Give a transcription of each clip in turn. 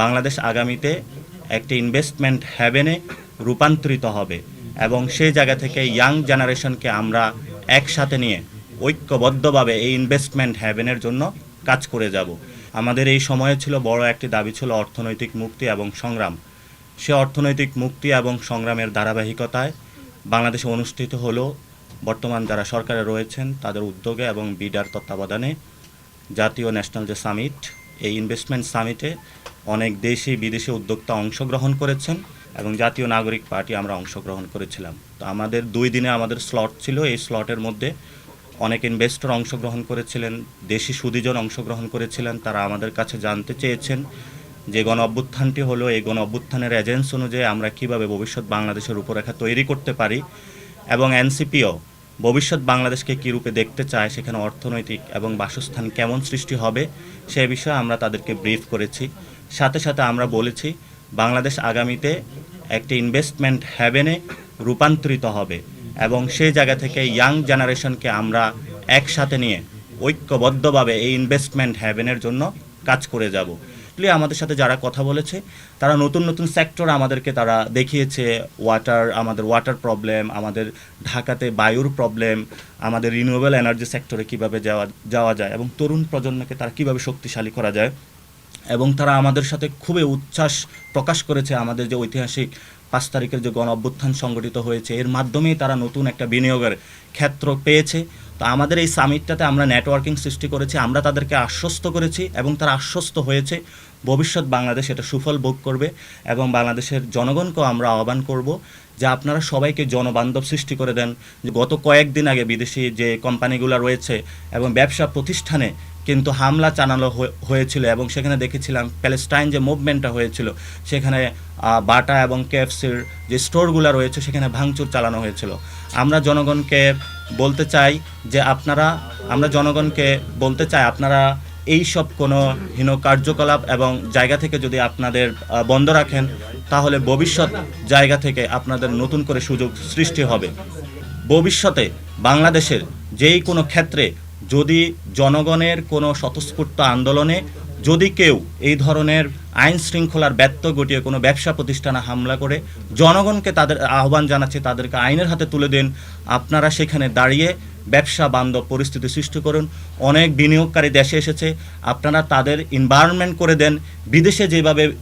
বাংলাদেশ আগামীতে একটি ইনভেস্টমেন্ট হ্যাভেনে রূপান্তরিত হবে এবং সেই জায়গা থেকে ইয়াং জেনারেশনকে আমরা একসাথে নিয়ে ঐক্যবদ্ধভাবে এই ইনভেস্টমেন্ট হ্যাভেনের জন্য কাজ করে যাব। আমাদের এই সময়ে ছিল বড় একটি দাবি ছিল অর্থনৈতিক মুক্তি এবং সংগ্রাম। সে অর্থনৈতিক মুক্তি এবং সংগ্রামের ধারাবাহিকতায় বাংলাদেশে অনুষ্ঠিত হলো। বর্তমান যারা সরকারে রয়েছেন, তাদের উদ্যোগে এবং বিডার তত্ত্বাবধানে জাতীয় ন্যাশনাল যে সামিট এই ইনভেস্টমেন্ট সামিটে অনেক দেশি বিদেশি উদ্যোক্তা অংশগ্রহণ করেছেন এবং জাতীয় নাগরিক পার্টি আমরা অংশগ্রহণ করেছিলাম। তো আমাদের দুই দিনে আমাদের স্লট ছিল। এই স্লটের মধ্যে অনেক ইনভেস্টর অংশগ্রহণ করেছিলেন, দেশি সুদীজন অংশগ্রহণ করেছিলেন। তারা আমাদের কাছে জানতে চেয়েছেন যে গণ অভ্যুত্থানটি হলো, এই গণ অভ্যুত্থানের এজেন্স অনুযায়ী আমরা কীভাবে ভবিষ্যৎ বাংলাদেশের রূপরেখা তৈরি করতে পারি এবং এনসিপিও ভবিষ্যৎ বাংলাদেশকে কী রূপে দেখতে চায়, সেখানে অর্থনৈতিক এবং বাসস্থান কেমন সৃষ্টি হবে, সে বিষয়ে আমরা তাদেরকে ব্রিফ করেছি। সাথে সাথে আমরা বলেছি বাংলাদেশ আগামীতে একটি ইনভেস্টমেন্ট হ্যাভেনে রূপান্তরিত হবে এবং সেই জায়গা থেকে ইয়াং জেনারেশনকে আমরা একসাথে নিয়ে ঐক্যবদ্ধভাবে এই ইনভেস্টমেন্ট হ্যাভেনের জন্য কাজ করে যাব। আসলে আমাদের সাথে যারা কথা বলেছে, তারা নতুন নতুন সেক্টর আমাদেরকে তারা দেখিয়েছে ওয়াটার আমাদের ওয়াটার প্রবলেম আমাদের ঢাকাতে বায়ুর প্রবলেম আমাদের রিনিউয়েবল এনার্জি সেক্টরে কীভাবে যাওয়া যাওয়া যায় এবং তরুণ প্রজন্মকে তারা কীভাবে শক্তিশালী করা যায় এবং তারা আমাদের সাথে খুবই উচ্ছ্বাস প্রকাশ করেছে আমাদের যে ঐতিহাসিক পাঁচ তারিখের যে গণ অভ্যুত্থান সংগঠিত হয়েছে, এর মাধ্যমেই তারা নতুন একটা বিনিয়োগের ক্ষেত্র পেয়েছে। তো আমাদের এই সামিটটাতে আমরা নেটওয়ার্কিং সৃষ্টি করেছি, আমরা তাদেরকে আশ্বস্ত করেছি এবং তারা আশ্বস্ত হয়েছে। ভবিষ্যৎ বাংলাদেশ এটা সুফল ভোগ করবে এবং বাংলাদেশের জনগণকেও আমরা আহ্বান করব যে আপনারা সবাইকে জনবান্ধব সৃষ্টি করে দেন। গত কয়েকদিন আগে বিদেশি যে কোম্পানিগুলো রয়েছে এবং ব্যবসা প্রতিষ্ঠানে কিন্তু হামলা চালানো হয়েছিল এবং সেখানে দেখেছিলাম প্যালেস্টাইন যে মুভমেন্টটা হয়েছিল, সেখানে বাটা এবং কেএফসির যে স্টোরগুলো রয়েছে সেখানে ভাঙচুর চালানো হয়েছিল। আমরা জনগণকে বলতে চাই যে আপনারা, আমরা জনগণকে বলতে চাই আপনারা এই সব কোনো হীন কার্যকলাপ এবং জায়গা থেকে যদি আপনাদের বন্ধ রাখেন, তাহলে ভবিষ্যৎ জায়গা থেকে আপনাদের নতুন করে সুযোগ সৃষ্টি হবে। ভবিষ্যতে বাংলাদেশের যেই কোনো ক্ষেত্রে যদি জনগণের কোনো স্বতঃস্ফূর্ত আন্দোলনে যদি কেউ এই ধরনের আইন শৃঙ্খলার ব্যর্থ ঘটিয়ে কোনো ব্যবসা প্রতিষ্ঠানে হামলা করে, জনগণকে তাদের আহ্বান জানাচ্ছে, তাদেরকে আইনের হাতে তুলে দিন। আপনারা সেখানে দাঁড়িয়ে ব্যবসা বান্ধব পরিস্থিতি সৃষ্টি করুন। অনেক বিনিয়োগকারী দেশে এসেছে। আপনারা তাদের এনভায়রনমেন্ট করে দেন। বিদেশে যেভাবে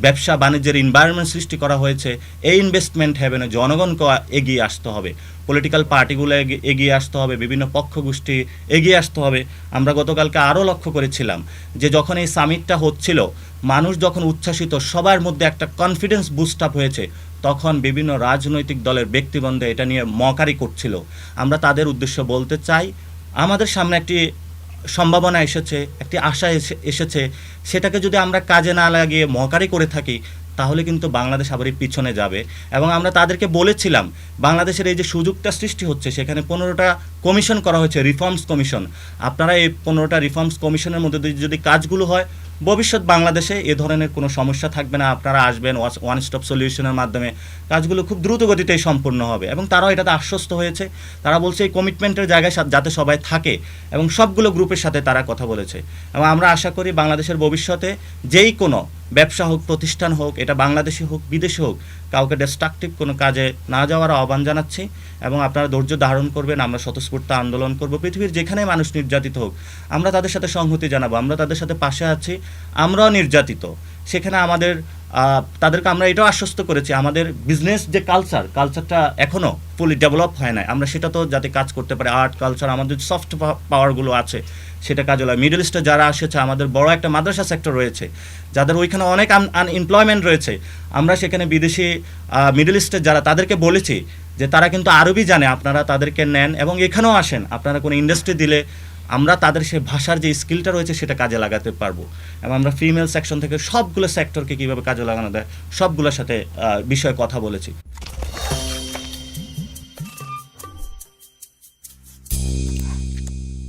ব্যবসা বাণিজ্যের এনভায়রনমেন্ট সৃষ্টি করা হয়েছে, এই ইনভেস্টমেন্ট হ্যাভেনে জনগণকে এগিয়ে আসতে হবে। পলিটিক্যাল পার্টিগুলো এগি- এগিয়ে আসতে হবে। বিভিন্ন পক্ষ গোষ্ঠী এগিয়ে আসতে হবে। আমরা গতকালকে আরও লক্ষ্য করেছিলাম যে যখন এই সামিটটা হচ্ছিল, মানুষ যখন উচ্ছ্বাসিত, সবার মধ্যে একটা কনফিডেন্স বুস্ট আপ হয়েছে। তখন বিভিন্ন রাজনৈতিক দলের ব্যক্তিবন্ধে এটা নিয়ে মকারি করছিল। আমরা তাদের উদ্দেশ্য বলতে চাই, আমাদের সামনে একটি সম্ভাবনা এসেছে, একটি আশা এসে- এসেছে, সেটাকে যদি আমরা কাজে না লাগিয়ে মহকারি করে থাকি, তাহলে কিন্তু বাংলাদেশ আবার পিছনে যাবে। এবং আমরা তাদেরকে বলেছিলাম, বাংলাদেশের এই যে সুযোগটা সৃষ্টি হচ্ছে, সেখানে পনেরোটা কমিশন করা হয়েছে, রিফর্মস কমিশন। আপনারা এই পনেরোটা রিফর্মস কমিশনের মধ্যে যদি কাজগুলো হয় ভবিষ্যৎ বাংলাদেশে এ ধরনের কোনো সমস্যা থাকবে না। আপনারা আসবেন ওয়ান স্টপ সলিউশনের মাধ্যমে কাজগুলো খুব দ্রুত গতিতেই সম্পূর্ণ হবে এবং তারাও এটাতে আশ্বস্ত হয়েছে। তারা বলছে এই কমিটমেন্টের জায়গায় যাতে সবাই থাকে এবং সবগুলো গ্রুপের সাথে তারা কথা বলেছে। এবং আমরা আশা করি বাংলাদেশের ভবিষ্যতে যেই কোনো ব্যবসা হোক, প্রতিষ্ঠান হোক, এটা বাংলাদেশে হোক, বিদেশে হোক, কাউকে ডিস্ট্রাকটিভ কোনো কাজে না যাওয়ার আহ্বান জানাচ্ছি এবং আপনারা ধৈর্য ধারণ করবেন, আমরা স্বতঃস্ফূর্ত আন্দোলন করব। পৃথিবীর যেখানে মানুষ নির্যাতিত হোক, আমরা তাদের সাথে সংহতি জানাব, আমরা তাদের সাথে পাশে আছি, আমরাও নির্যাতিত। সেখানে আমাদের তাদেরকে আমরা এটাও আশ্বস্ত করেছি, আমাদের বিজনেস যে কালচার কালচারটা এখনও ফুলি ডেভেলপ হয় না আমরা সেটা তো যাতে কাজ করতে পারি আর্ট কালচার আমাদের সফট পাওয়ারগুলো আছে, সেটা কাজে লাগে মিডল ইস্টে যারা এসেছে, আমাদের বড় একটা মাদ্রাসা সেক্টর রয়েছে, যাদের ওইখানে অনেক আনএমপ্লয়মেন্ট রয়েছে, আমরা সেখানে বিদেশি মিডল ইস্টের যারা, তাদেরকে বলেছি যে তারা কিন্তু আরবি জানে, আপনারা তাদেরকে নেন এবং এখানেও আসেন। আপনারা কোনো ইন্ডাস্ট্রি দিলে আমরা তাদের সে ভাষার যে স্কিলটা রয়েছে সেটা কাজে লাগাতে পারব। এবং আমরা ফিমেল সেকশন থেকে সবগুলো সেক্টরকে কীভাবে কাজে লাগানো দেয় সবগুলোর সাথে বিষয়ে কথা বলেছি।